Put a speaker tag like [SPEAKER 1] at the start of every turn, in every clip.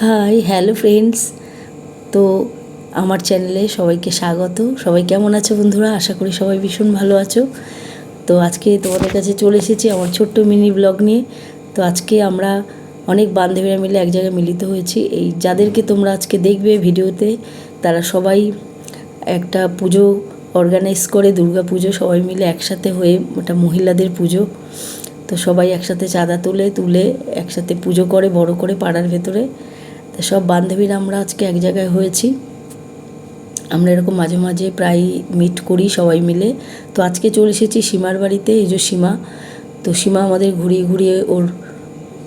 [SPEAKER 1] Hi hello friends তো আমার চ্যানেলে সবাইকে স্বাগত। সবাই কেমন আছো বন্ধুরা? আশা করি সবাই ভীষণ ভালো আছো। তো আজকে তোমাদের কাছে চলে এসেছি আমার ছোট্ট মিনি ব্লগ নিয়ে। তো আজকে আমরা অনেক বান্ধবীরা মিলে এক জায়গায় মিলিত হয়েছি। এই যাদেরকে তোমরা আজকে দেখবে ভিডিওতে, তারা সবাই একটা পুজো অর্গানাইজ করে, দুর্গা পুজো, সবাই মিলে একসাথে হয়ে ওটা মহিলাদের পুজো। তো সবাই একসাথে চাঁদা তুলে তুলে একসাথে পুজো করে, বড় করে পাড়ার ভেতরে। তো সব বান্ধবীরা আমরা আজকে এক জায়গায় হয়েছি। আমরা এরকম মাঝে মাঝে প্রায় মিট করি সবাই মিলে। তো আজকে চলে এসেছি সীমার বাড়িতে, এই যে সীমা। তো সীমা আমাদের ঘুরিয়ে ঘুরিয়ে ওর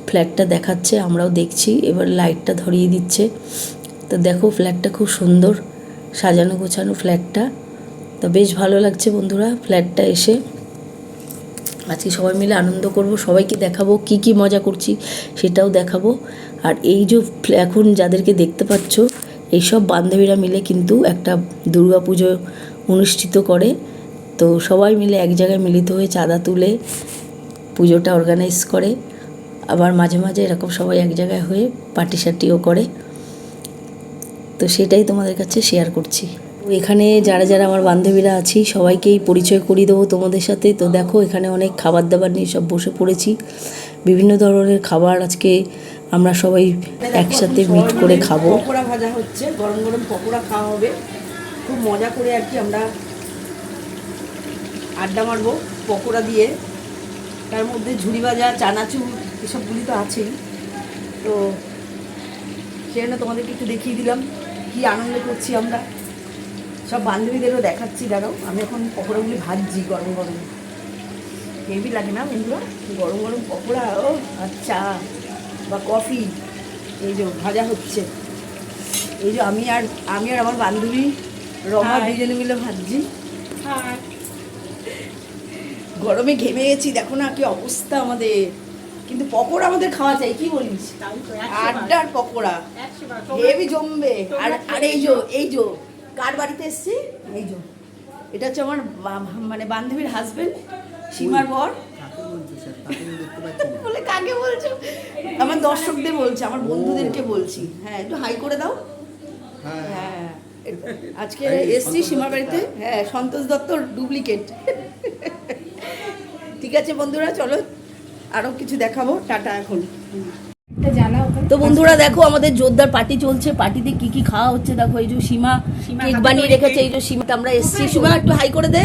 [SPEAKER 1] ফ্ল্যাটটা দেখাচ্ছে, আমরাও দেখছি। এবার লাইটটা ধরিয়ে দিচ্ছে। তো দেখো ফ্ল্যাটটা খুব সুন্দর, সাজানো গোছানো ফ্ল্যাটটা তো বেশ ভালো লাগছে বন্ধুরা ফ্ল্যাটটা এসে। আজকে সবাই মিলে আনন্দ করব, সবাইকে দেখাবো, কি কি মজা করছি সেটাও দেখাবো। আর এই যে এখন যাদেরকে দেখতে পাচ্ছ, এইসব বান্ধবীরা মিলে কিন্তু একটা পুজো অনুষ্ঠিত করে। তো সবাই মিলে এক জায়গায় মিলিত হয়ে চাঁদা তুলে পুজোটা অর্গানাইজ করে। আবার মাঝে মাঝে এরকম সবাই এক জায়গায় হয়ে পার্টি সার্টিও করে। তো সেটাই তোমাদের কাছে শেয়ার করছি। এখানে যারা যারা আমার বান্ধবীরা আছি, সবাইকেই পরিচয় করিয়ে দেবো তোমাদের সাথে। তো দেখো, এখানে অনেক খাবার দাবার নিয়ে সব বসে পড়েছি। বিভিন্ন ধরনের খাবার আজকে আমরা সবাই একসাথে মিট করে খাব।
[SPEAKER 2] পকোড়া ভাজা হচ্ছে, গরম গরম পকোড়া খাওয়া হবে। খুব মজা করে আর কি আমরা আড্ডা মারবো পকোড়া দিয়ে। তার মধ্যে ঝুড়ি ভাজা, চানাচুর, এসবগুলি তো আছেই। তো সেজন্য তোমাদেরকে একটু দেখিয়ে দিলাম কি আনন্দ করছি আমরা। সব বান্ধবীদেরও দেখাচ্ছি, দাঁড়াও। আমি এখন পকোড়াগুলি ভাজছি গরম গরম। হেভি লাগে না বন্ধুরা? গরম গরম পকোড়া, ও চা বা কফি এই যে ভাজা হচ্ছে। এই যে আমি আর আমি আর আমার বান্ধবী রমা. দুজনে মিলে ভাজছি। গরমে ঘেমে গেছি দেখো না কি অবস্থা আমাদের। কিন্তু পকোড়া আমাদের খাওয়া চাই কি বলিস? আড্ডার পকোড়া। হেভি জমবে। আর আর এই যে এই যে কার বাড়িতে এসছি? এই যে এটা হচ্ছে আমার মানে বান্ধবীর হাজবেন্ড সীমার বর। বলে কাকে বলছো? আমার দর্শকদের বলছি আমার বন্ধুদেরকে বলছি। হ্যাঁ একটু হাই করে দাও। হ্যাঁ আজকে এসছি সীমার বাড়িতে হ্যাঁ সন্তোষ দত্তর ডুপ্লিকেট। ঠিক আছে বন্ধুরা চলো আরও কিছু দেখাবো। টাটা এখন। তো বন্ধুরা দেখো আমাদের জোরদার পার্টি চলছে। পার্টিতে কি কি খাওয়া হচ্ছে দেখো এই যে সীমা
[SPEAKER 3] সীমা
[SPEAKER 2] কেক বানিয়ে রেখেছে এই যে সীমা আমরা এসছি। সীমা একটু হাই করে দে।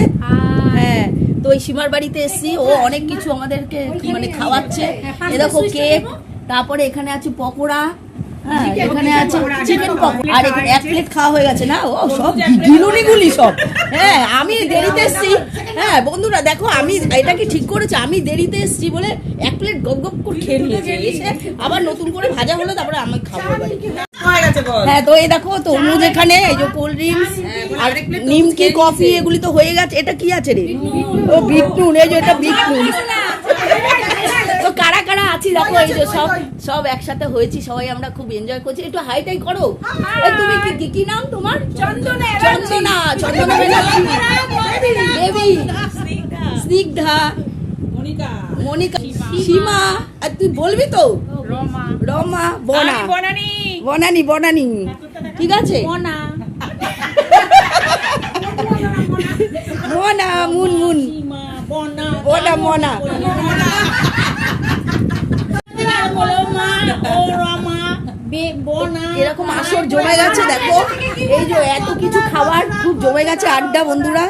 [SPEAKER 2] হ্যাঁ তো ওই সীমার বাড়িতে এসছি। ও অনেক কিছু আমাদেরকে মানে খাওয়াচ্ছে। এ দেখো কেক তারপরে এখানে আছে পকোড়া। হ্যাঁ এখানে আছে চিকেন আর এক প্লেট খাওয়া হয়ে গেছে না? ও সব হ্যাঁ আমি দেরিতে এসছি। হ্যাঁ বন্ধুরা দেখো আমি এটা কি ঠিক করেছে? আমি দেরিতে এসছি বলে এক প্লেট গপ গপ করে খেয়ে নিয়েছে। এসে আবার নতুন করে ভাজা হলো তারপরে আমি খাব। হ্যাঁ তো এই দেখো তরমুজ এখানে এই যে কোল্ড ড্রিঙ্কস আর নিমকি কফি এগুলি তো হয়ে গেছে। এটা কি আছে রে? ও বিট নুন এই যে এটা বিট নুন আছি দেখো এই যে সব সব একসাথে হয়েছি সবাই আমরা খুব এনজয় করছি। একটু হাইটাই করো। তুমি কি কি কি নাম তোমার? চন্দনা চন্দনা চন্দনা দেবী। স্নিগ্ধা। মনিকা। সীমা। আর তুই বলবি তো? রমা। বনা। বনানি। বনানি ঠিক আছে? মনা। মুন মুন বনা মনা। এরকম আসর জমে গেছে দেখো। এই যে এত কিছু খাবার খুব জমে গেছে আড্ডা বন্ধুরা।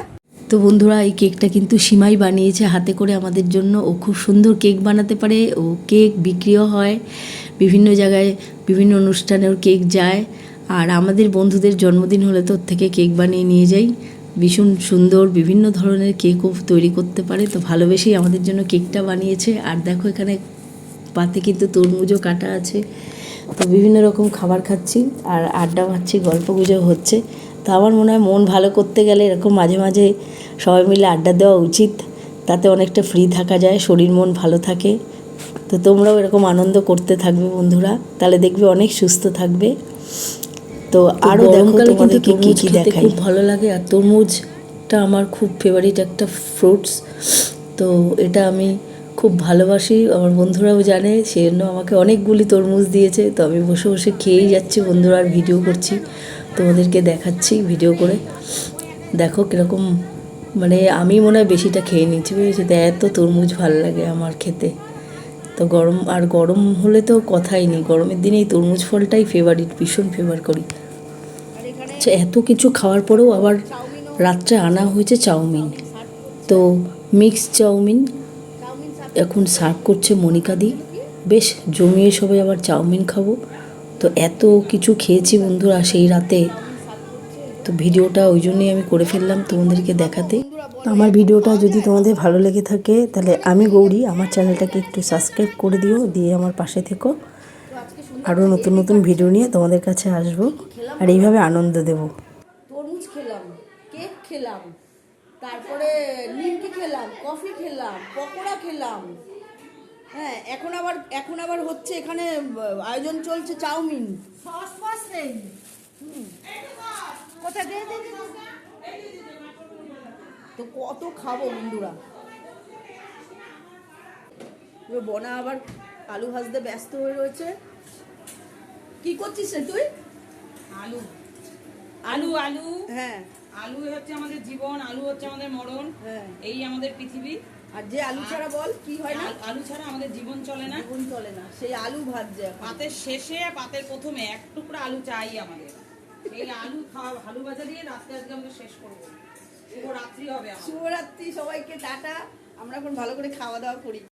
[SPEAKER 1] তো বন্ধুরা এই কেকটা কিন্তু সীমাই বানিয়েছে হাতে করে আমাদের জন্য। ও খুব সুন্দর কেক বানাতে পারে। ও কেক বিক্রিও হয়। বিভিন্ন জায়গায় বিভিন্ন অনুষ্ঠানে ওর কেক যায়। আর আমাদের বন্ধুদের জন্মদিন হলে তো ওর থেকে কেক বানিয়ে নিয়ে যাই। ভীষণ সুন্দর বিভিন্ন ধরনের কেকও তৈরি করতে পারে। তো ভালোবেসেই আমাদের জন্য কেকটা বানিয়েছে। আর দেখো এখানে পাতে কিন্তু তরমুজও কাটা আছে। তো বিভিন্ন রকম খাবার খাচ্ছি আর আড্ডা মারছি গল্প গুজব হচ্ছে। তো আমার মনে হয় মন ভালো করতে গেলে এরকম মাঝে মাঝে সবাই মিলে আড্ডা দেওয়া উচিত। তাতে অনেকটা ফ্রি থাকা যায় শরীর মন ভালো থাকে। তো তোমরাও এরকম আনন্দ করতে থাকবে বন্ধুরা। তাহলে দেখবে অনেক সুস্থ থাকবে। তো আরও গরমকালে কিন্তু কি কী কি দেখাই। খুব ভালো লাগে? আর তরমুজটা আমার খুব ফেভারিট একটা ফ্রুটস তো এটা আমি খুব ভালোবাসি। আমার বন্ধুরাও জানে সেই জন্য আমাকে অনেকগুলি তরমুজ দিয়েছে। তো আমি বসে বসে খেয়েই যাচ্ছি বন্ধুরা, আর ভিডিও করছি। তোমাদেরকে দেখাচ্ছি ভিডিও করে। দেখো কীরকম মানে আমি মনে হয় বেশিটা খেয়ে নিচ্ছি বুঝেছি? তো এত তরমুজ ভালো লাগে আমার খেতে। তো গরম, আর গরম হলে তো কথাই নেই। গরমের দিনে এই তরমুজ ফলটাই ফেভারিট ভীষণ ফেভার করি। আচ্ছা এত কিছু খাওয়ার পরেও আবার রাত্রে আনা হয়েছে চাউমিন। তো মিক্স চাউমিন এখন সার্ভ করছে মনিকাদি বেশ, জমিয়ে সবাই আবার চাউমিন খাব। তো এত কিছু খেয়েছি বন্ধুরা সেই রাতে। তো ভিডিওটা ওই জন্যই আমি করে ফেললাম তোমাদেরকে দেখাতে। তো আমার ভিডিওটা যদি তোমাদের ভালো লেগে থাকে, তাহলে আমি গৌরী, আমার চ্যানেলটাকে একটু সাবস্ক্রাইব করে দিও, দিয়ে আমার পাশে থেকো। আরও নতুন নতুন ভিডিও নিয়ে তোমাদের কাছে আসব। আর এইভাবে আনন্দ দেবো।
[SPEAKER 2] খেলাম। তারপরে নিমকি খেলাম কফি খেলাম পকোড়া খেলাম। হ্যাঁ এখন আবার এখন আবার হচ্ছে এখানে আয়োজন চলছে চাউমিন। দে। তো কত খাব বন্ধুরা। বনা আবার আলু ভাজতে ব্যস্ত হয়ে রয়েছে। কি করছিস রে তুই?
[SPEAKER 3] আলু। আলু আলু।
[SPEAKER 2] হ্যাঁ।
[SPEAKER 3] আলু হচ্ছে আমাদের জীবন আলু হচ্ছে আমাদের মরণ।
[SPEAKER 2] হ্যাঁ।
[SPEAKER 3] এই আমাদের পৃথিবী।
[SPEAKER 2] আর যে আলু ছাড়া বল কি হয় না?
[SPEAKER 3] আলু ছাড়া আমাদের জীবন চলে না।
[SPEAKER 2] জীবন চলে না। সেই আলু ভাজছে
[SPEAKER 3] পাতের শেষে পাতের প্রথমে এক টুকরা আলু চাই আমাদের। এই আলু খাওয়া আলু ভাজা দিয়ে রাত্রে আজকে আমরা শেষ করব। শুভ রাত্রি হবে
[SPEAKER 2] শুভরাত্রি সবাইকে টাটা। আমরা এখন ভালো করে খাওয়া দাওয়া করি।